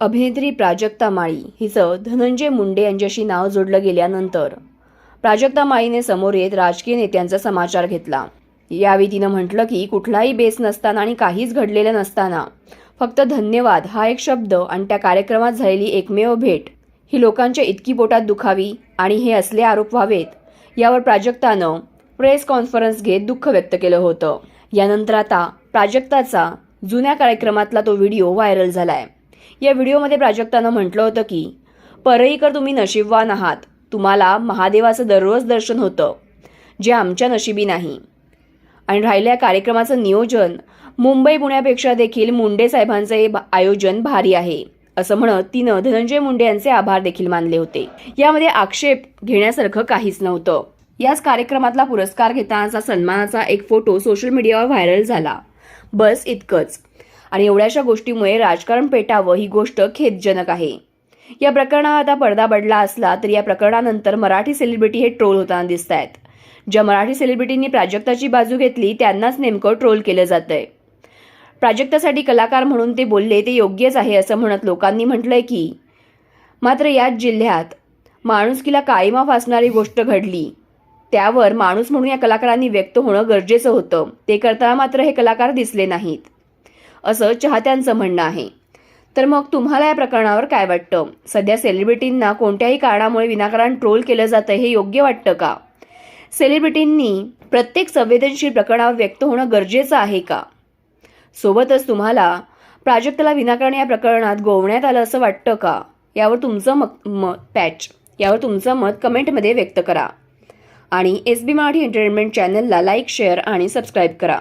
अभिनेत्री प्राजक्ता माळी हिचं धनंजय मुंडे यांच्याशी नाव जोडलं गेल्यानंतर. प्राजक्ता माळीने समोर येत राजकीय नेत्यांचा समाचार घेतला. यावेळी तिनं म्हटलं की कुठलाही बेस नसताना आणि काहीच घडलेलं नसताना फक्त धन्यवाद हा एक शब्द आणि त्या कार्यक्रमात झालेली एकमेव भेट. ही लोकांच्या इतकी पोटात दुखावी आणि हे असले आरोप व्हावेत यावर प्राजक्तानं प्रेस कॉन्फरन्स घेत दुःख व्यक्त केलं होतं. यानंतर आता प्राजक्ताचा जुन्या कार्यक्रमातला तो व्हिडिओ व्हायरल झालाय. या व्हिडिओमध्ये प्राजक्तानं म्हटलं होतं की परईकर तुम्ही नशीबवान आहात. तुम्हाला महादेवाचं दररोज दर्शन होतं जे आमच्या नशिबी नाही. आणि राहिल्या कार्यक्रमाचं नियोजन मुंबई पुण्यापेक्षा देखील मुंडे साहेबांचं हे आयोजन भारी आहे असं म्हणत तिनं धनंजय मुंडे यांचे आभार देखील मानले होते. यामध्ये आक्षेप घेण्यासारखं काहीच नव्हतं. याच कार्यक्रमातला पुरस्कार घेतानाचा सन्मानाचा एक फोटो सोशल मीडियावर व्हायरल झाला. बस इतकंच. आणि एवढ्याशा गोष्टीमुळे राजकारण पेटावं ही गोष्ट खेदजनक आहे. या प्रकरणावर आता पडदा पडला असला तरी या प्रकरणानंतर मराठी सेलिब्रिटी हे ट्रोल होताना दिसत आहेत ज्या मराठी सेलिब्रिटींनी प्राजक्ताची बाजू घेतली त्यांनाच नेमकं ट्रोल केलं जातंय. प्राजक्तासाठी कलाकार म्हणून ते बोलले ते योग्यच आहे असं म्हणत लोकांनी म्हटलंय की मात्र याच जिल्ह्यात माणुसकीला काळीमा फासणारी गोष्ट घडली. त्यावर माणूस म्हणून या कलाकारांनी व्यक्त होणं गरजेचं होतं. ते करताना मात्र हे कलाकार दिसले नाहीत. असं चाहत्यांचं म्हणणं आहे. तर मग तुम्हाला या प्रकरणावर काय वाटतं? सध्या सेलिब्रिटींना कोणत्याही कारणामुळे विनाकारण ट्रोल केलं जातं हे योग्य वाटतं का? सेलिब्रिटींनी प्रत्येक संवेदनशील प्रकरणावर व्यक्त होणं गरजेचं आहे का? सोबतच तुम्हाला प्राजक्तला विनाकारण या प्रकरणात गोवण्यात आलं असं वाटतं का? यावर तुमचं मत मत पॅच. यावर तुमचं मत कमेंटमध्ये व्यक्त करा. आणि एस बी मराठी एंटरटेनमेंट चॅनलला लाईक शेअर आणि सबस्क्राईब करा.